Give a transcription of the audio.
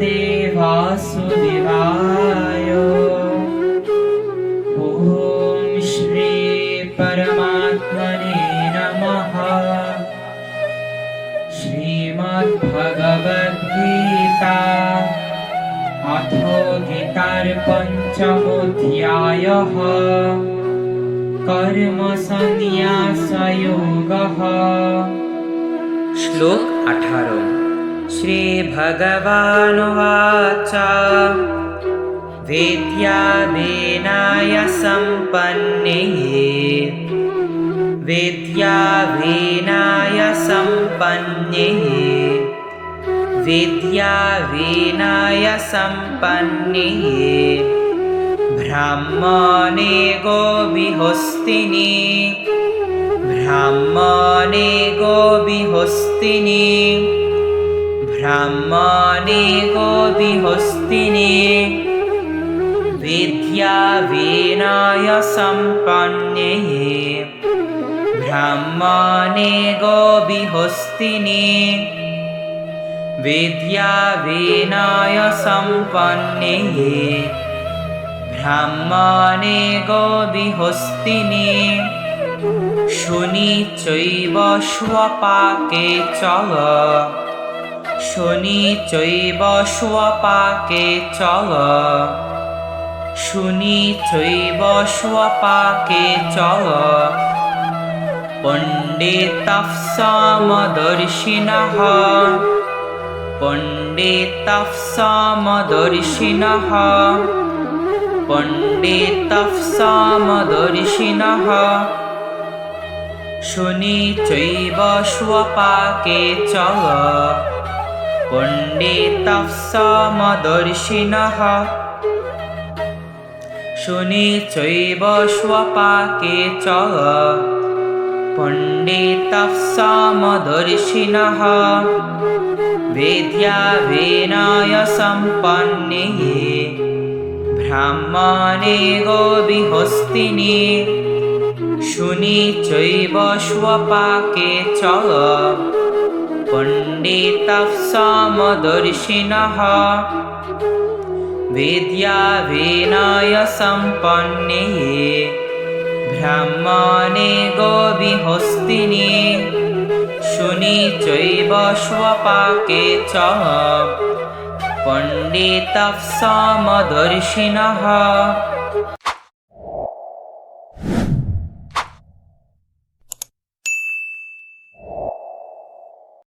वासुदेवाय ॐ श्री परमात्मने नमः। श्रीमद्भगवद्गीता अथो गीतार्पञ्चमोऽध्यायः कर्मसन्न्यासयोगः। श्लोक अठारो। श्रीभगवानुवाच। वेद्यावेनाय सम्पन्ने वेद्यावेनाय सम्पन्ने वेद्यावेनाय ब्राह्मणे गोविहस्तिनि। ब्राह्मणे गोविहस्तिनि ब्राह्मणे गोविहस्तिनि विद्यावीनाय सम्पन्ने ब्राह्मणे गोविहस्तिनि विद्यावीनाय सम्पन्ने ब्राह्मणे गोविहस्तिनि शुनि चैव स्वपाके च শুনি চৈব সোয়াপাকে চল। শুনি চৈব সোয়াপাকে চল। পণ্ডিত সমদর্শিনহ পণ্ডিত সমদর্শিনহ পণ্ডিত সমদর্শিনহ শুনি চৈব সোয়াপাকে চল। चैव स्वपाके च पण्डितः समदर्शिनः शुनि चैव स्वपाके च पण्डितः समदर्शिनः वेद्यावेनाय सम्पन्ने ब्राह्मणे गोविहस्तिनि शुनि चैव स्वपाके च पण्डितः समदर्शिनः वेद्यावेनाय सम्पन्ने ब्राह्मणे गोविहस्तिनि शुनि चैव स्वपाके च पण्डितः समदर्शिनः